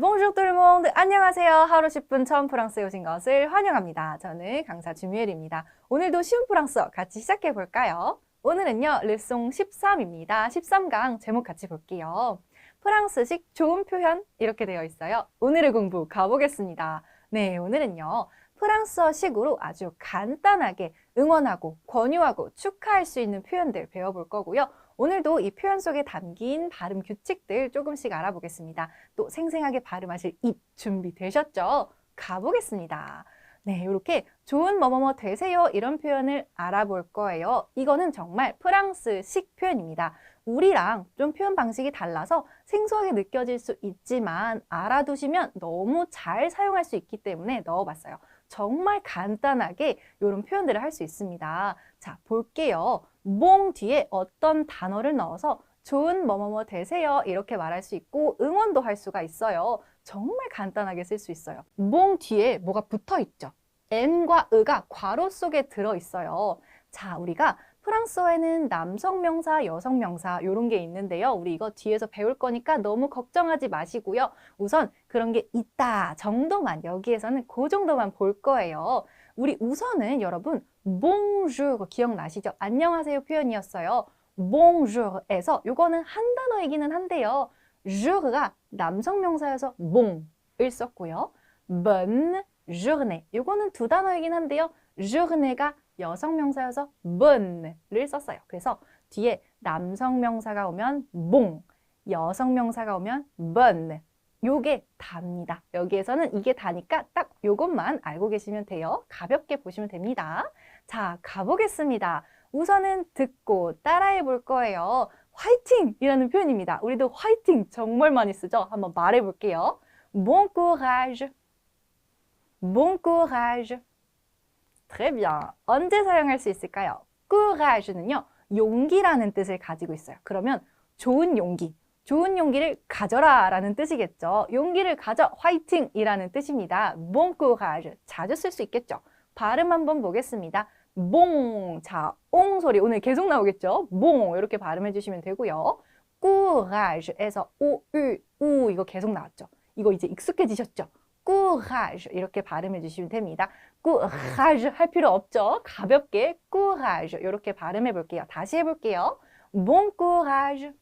Bonjour tout le monde. 안녕하세요. 하루 10분 처음 프랑스에 오신 것을 환영합니다. 저는 강사 주미엘입니다. 오늘도 쉬운 프랑스어 같이 시작해 볼까요? 오늘은요, 레송 13입니다. 13강 제목 같이 볼게요. 프랑스식 좋은 표현 이렇게 되어 있어요. 오늘의 공부 가보겠습니다. 네, 오늘은요. 프랑스어식으로 아주 간단하게 응원하고 권유하고 축하할 수 있는 표현들 배워볼 거고요. 오늘도 이 표현 속에 담긴 발음 규칙들 조금씩 알아보겠습니다. 또 생생하게 발음하실 입 준비되셨죠? 가보겠습니다. 네, 이렇게 좋은 뭐뭐뭐 되세요 이런 표현을 알아볼 거예요. 이거는 정말 프랑스식 표현입니다. 우리랑 좀 표현 방식이 달라서 생소하게 느껴질 수 있지만 알아두시면 너무 잘 사용할 수 있기 때문에 넣어봤어요. 정말 간단하게 이런 표현들을 할 수 있습니다. 자, 볼게요. 몽 뒤에 어떤 단어를 넣어서 좋은 뭐뭐뭐 되세요 이렇게 말할 수 있고 응원도 할 수가 있어요. 정말 간단하게 쓸 수 있어요. 몽 뒤에 뭐가 붙어 있죠. N과 의가 괄호 속에 들어 있어요. 자, 우리가 프랑스어에는 남성 명사, 여성 명사 이런 게 있는데요. 우리 이거 뒤에서 배울 거니까 너무 걱정하지 마시고요. 우선 그런 게 있다 정도만 여기에서는 그 정도만 볼 거예요. 우리 우선은 여러분 bonjour 기억나시죠? 안녕하세요 표현이었어요. bonjour에서 요거는 한 단어이기는 한데요. jours가 남성 명사여서 bon을 썼고요. bonne journée 요거는 두 단어이긴 한데요. journée가 여성 명사여서 bonne를 썼어요. 그래서 뒤에 남성 명사가 오면 bon, 여성 명사가 오면 bonne. 요게 답니다. 여기에서는 이게 다니까 딱 요것만 알고 계시면 돼요. 가볍게 보시면 됩니다. 자, 가보겠습니다. 우선은 듣고 따라해 볼 거예요. 화이팅 이라는 표현입니다. 우리도 화이팅 정말 많이 쓰죠? 한번 말해 볼게요. Bon courage. Bon courage. Très bien. 언제 사용할 수 있을까요? courage는요. 용기라는 뜻을 가지고 있어요. 그러면 좋은 용기, 좋은 용기를 가져라 라는 뜻이겠죠. 용기를 가져 화이팅 이라는 뜻입니다. bon courage. 자주 쓸 수 있겠죠. 발음 한번 보겠습니다. 봉. 자, 옹 소리 오늘 계속 나오겠죠? 봉. 이렇게 발음해 주시면 되고요. courage에서 오, 우, 우 이거 계속 나왔죠. 이거 이제 익숙해지셨죠? Courage 이렇게 발음해 주시면 됩니다. courage 할 필요 없죠. 가볍게 courage 이렇게 발음해 볼게요. 다시 해 볼게요. bon courage.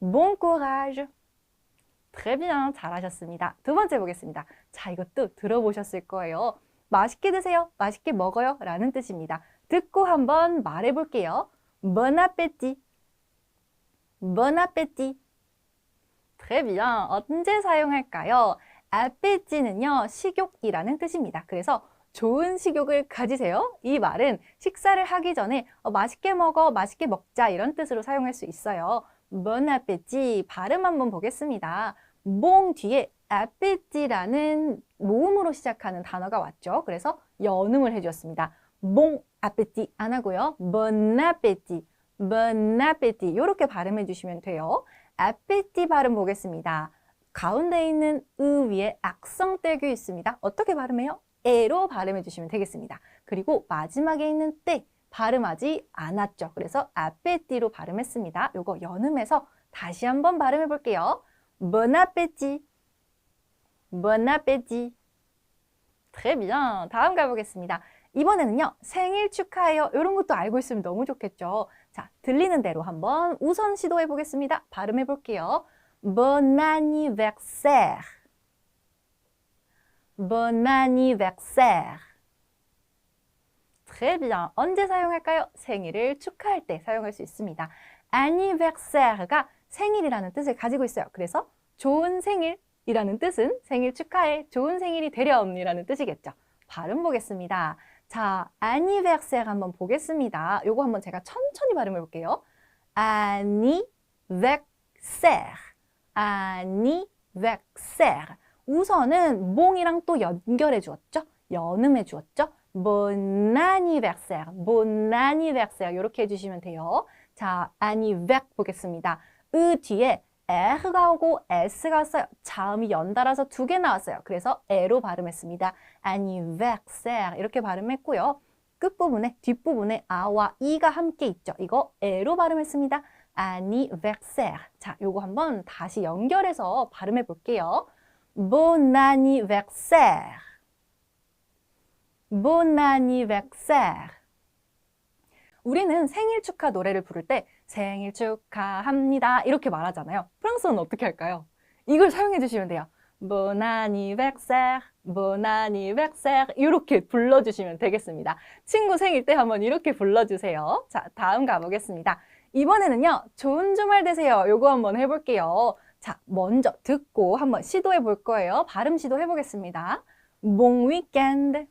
bon courage. très bien. 잘하셨습니다. 두 번째 보겠습니다. 자, 이것도 들어보셨을 거예요. 맛있게 드세요. 맛있게 먹어요. 라는 뜻입니다. 듣고 한번 말해 볼게요. bon appétit. bon appétit. très bien. 언제 사용할까요? Appétit는요, 식욕이라는 뜻입니다. 그래서 좋은 식욕을 가지세요. 이 말은 식사를 하기 전에 어, 맛있게 먹어, 맛있게 먹자 이런 뜻으로 사용할 수 있어요. bon appétit 발음 한번 보겠습니다. 몽 뒤에 appétit라는 모음으로 시작하는 단어가 왔죠. 그래서 연음을 해주었습니다. bon appétit 안 하고요. bon appétit, bon 이렇게 발음해 주시면 돼요. appétit 발음 보겠습니다. 가운데 있는 으 위에 악성 떼교 있습니다. 어떻게 발음해요? 에로 발음해 주시면 되겠습니다. 그리고 마지막에 있는 때 발음하지 않았죠. 그래서 아페띠로 발음했습니다. 요거 연음해서 다시 한번 발음해 볼게요. Bon appétit. Très bien. 다음 가보겠습니다. 이번에는요. 생일 축하해요. 이런 것도 알고 있으면 너무 좋겠죠. 자, 들리는 대로 한번 우선 시도해 보겠습니다. 발음해 볼게요. Bon anniversaire. Bon anniversaire. Très bien. 언제 사용할까요? 생일을 축하할 때 사용할 수 있습니다. anniversaire가 생일이라는 뜻을 가지고 있어요. 그래서 좋은 생일이라는 뜻은 생일 축하해, 좋은 생일이 되렴이라는 뜻이겠죠. 발음 보겠습니다. 자, anniversaire 한번 보겠습니다. 요거 한번 제가 천천히 발음해 볼게요. anniversaire. Anniversaire. 우선은 몽이랑 또 연결해 주었죠? 연음해 주었죠? bon anniversaire, bon anniversaire 이렇게 해주시면 돼요. 자, anniver 보겠습니다. 으 뒤에 R가 오고 S가 왔어요. 자음이 연달아서 두 개 나왔어요. 그래서 에로 발음했습니다. anniversaire 이렇게 발음했고요. 끝부분에 뒷부분에 아와 이가 함께 있죠. 이거 에로 발음했습니다. Anniversaire. 자, 요거 한번 다시 연결해서 발음해 볼게요. Bon anniversaire. Bon anniversaire. 우리는 생일 축하 노래를 부를 때 생일 축하합니다. 이렇게 말하잖아요. 프랑스어는 어떻게 할까요? 이걸 사용해 주시면 돼요. Bon anniversaire, bon anniversaire 이렇게 불러주시면 되겠습니다. 친구 생일 때 한번 이렇게 불러주세요. 자, 다음 가보겠습니다. 이번에는요, 좋은 주말 되세요. 요거 한번 해볼게요. 자, 먼저 듣고 한번 시도해 볼 거예요. 발음 시도해 보겠습니다. Bon weekend,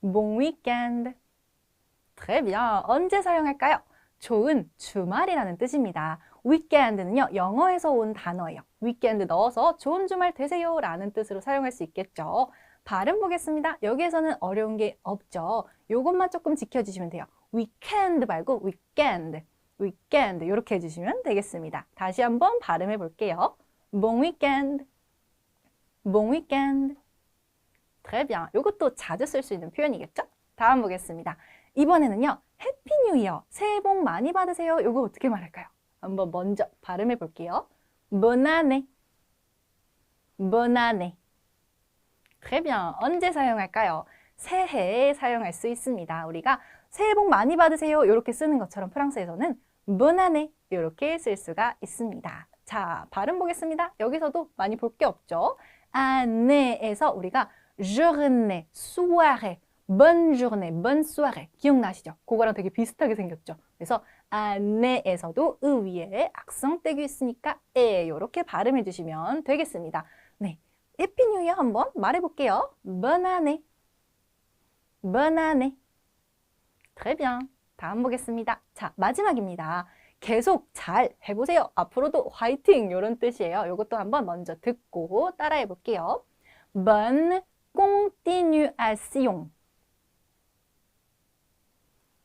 bon weekend. Très bien. 언제 사용할까요? 좋은 주말이라는 뜻입니다. weekend는요, 영어에서 온 단어예요. weekend 넣어서 좋은 주말 되세요 라는 뜻으로 사용할 수 있겠죠. 발음 보겠습니다. 여기에서는 어려운 게 없죠. 요것만 조금 지켜주시면 돼요. Weekend 말고 weekend, weekend 이렇게 해주시면 되겠습니다. 다시 한번 발음해 볼게요. bon weekend, bon weekend. Très bien. 이것도 자주 쓸 수 있는 표현이겠죠? 다음 보겠습니다. 이번에는요, 해피 뉴 이어, 새해 복 많이 받으세요. 이거 어떻게 말할까요? 한번 먼저 발음해 볼게요. Bonne année, bonne année. Très bien. 언제 사용할까요? 새해에 사용할 수 있습니다. 우리가 새해 복 많이 받으세요. 이렇게 쓰는 것처럼 프랑스에서는 année 이렇게 쓸 수가 있습니다. 자, 발음 보겠습니다. 여기서도 많이 볼 게 없죠. anné에서 우리가 journée, soirée, bonne journée, bonne soirée 기억나시죠? 그거랑 되게 비슷하게 생겼죠. 그래서 안내에서도 의 위에 악성 떼기 있으니까 에 이렇게 발음해 주시면 되겠습니다. 네, 해피 뉴 이어 한번 말해 볼게요. bonne année, bonne année. Bien. 다음 보겠습니다. 자, 마지막입니다. 계속 잘 해보세요. 앞으로도 화이팅 이런 뜻이에요. 이것도 한번 먼저 듣고 따라해 볼게요. Bonne continuation.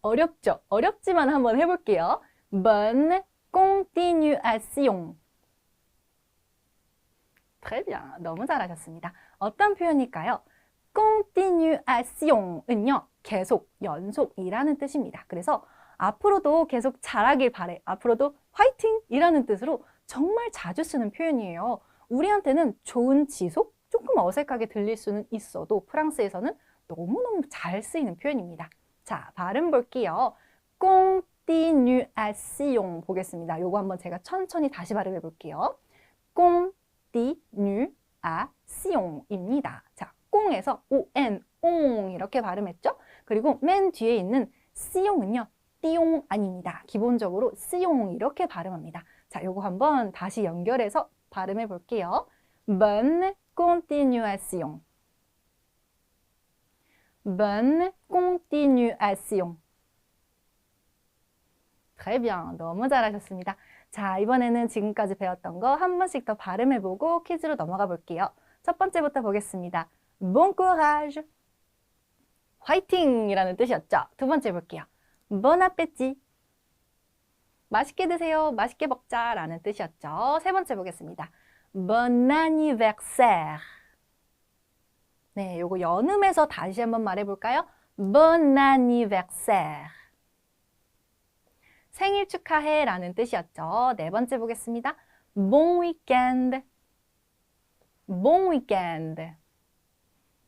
어렵죠? 어렵지만 한번 해볼게요. Bonne continuation. Très bien. 너무 잘하셨습니다. 어떤 표현일까요? Continuation은요, 계속, 연속이라는 뜻입니다. 그래서 앞으로도 계속 잘하길 바래. 앞으로도 화이팅이라는 뜻으로 정말 자주 쓰는 표현이에요. 우리한테는 좋은 지속? 조금 어색하게 들릴 수는 있어도 프랑스에서는 너무너무 잘 쓰이는 표현입니다. 자, 발음 볼게요. continuation 보겠습니다. 요거 한번 제가 천천히 다시 발음해 볼게요. continuation입니다. 자, 꽁에서 on, 옹 이렇게 발음했죠? 그리고 맨 뒤에 있는 sion은요. 띠용 아닙니다. 기본적으로 sion 이렇게 발음합니다. 자, 요거 한번 다시 연결해서 발음해 볼게요. bonne continuation. bonne continuation. Très bien. 너무 잘하셨습니다. 자, 이번에는 지금까지 배웠던 거 한 번씩 더 발음해보고 퀴즈로 넘어가 볼게요. 첫 번째부터 보겠습니다. Bon courage. 화이팅이라는 뜻이었죠. 두 번째 볼게요. Bon appétit. 맛있게 드세요. 맛있게 먹자라는 뜻이었죠. 세 번째 보겠습니다. Bon anniversaire. 네, 요거 연음해서 다시 한번 말해 볼까요? Bon anniversaire. 생일 축하해 라는 뜻이었죠. 네 번째 보겠습니다. Bon weekend. Bon weekend.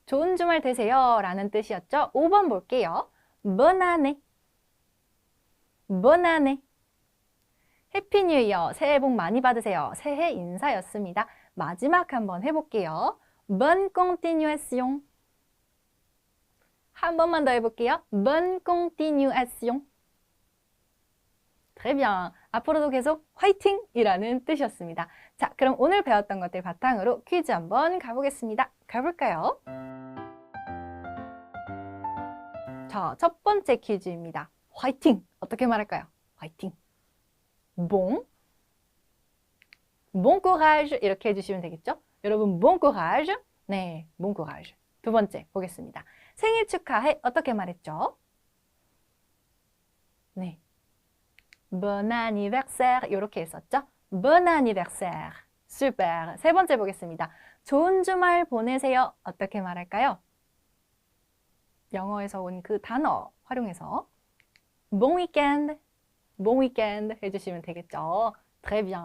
좋은 주말 되세요 라는 뜻이었죠. 5번 볼게요. Bonne année. 해피 뉴 이어. 새해 복 많이 받으세요. 새해 인사였습니다. 마지막 한번 해볼게요. Bonne continuation. 한 번만 더 해볼게요. Bonne continuation. 앞으로도 계속 화이팅 이라는 뜻이었습니다. 자, 그럼 오늘 배웠던 것들 바탕으로 퀴즈 한번 가보겠습니다. 가볼까요? 자, 첫 번째 퀴즈입니다. 화이팅! 어떻게 말할까요? 화이팅! bon, bon courage 이렇게 해주시면 되겠죠? 여러분, bon courage. 네, bon courage. 두 번째 보겠습니다. 생일 축하해. 어떻게 말했죠? 네. Bon anniversaire. 이렇게 했었죠? Bon anniversaire. super. 세 번째 보겠습니다. 좋은 주말 보내세요. 어떻게 말할까요? 영어에서 온 그 단어 활용해서 bon weekend, bon weekend 해주시면 되겠죠. Très bien.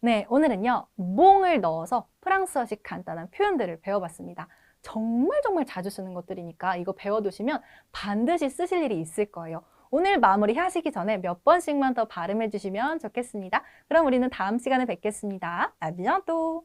네, 오늘은요, 몽을 넣어서 프랑스어식 간단한 표현들을 배워봤습니다. 정말 정말 자주 쓰는 것들이니까 이거 배워두시면 반드시 쓰실 일이 있을 거예요. 오늘 마무리 하시기 전에 몇 번씩만 더 발음해 주시면 좋겠습니다. 그럼 우리는 다음 시간에 뵙겠습니다. 아 비entôt!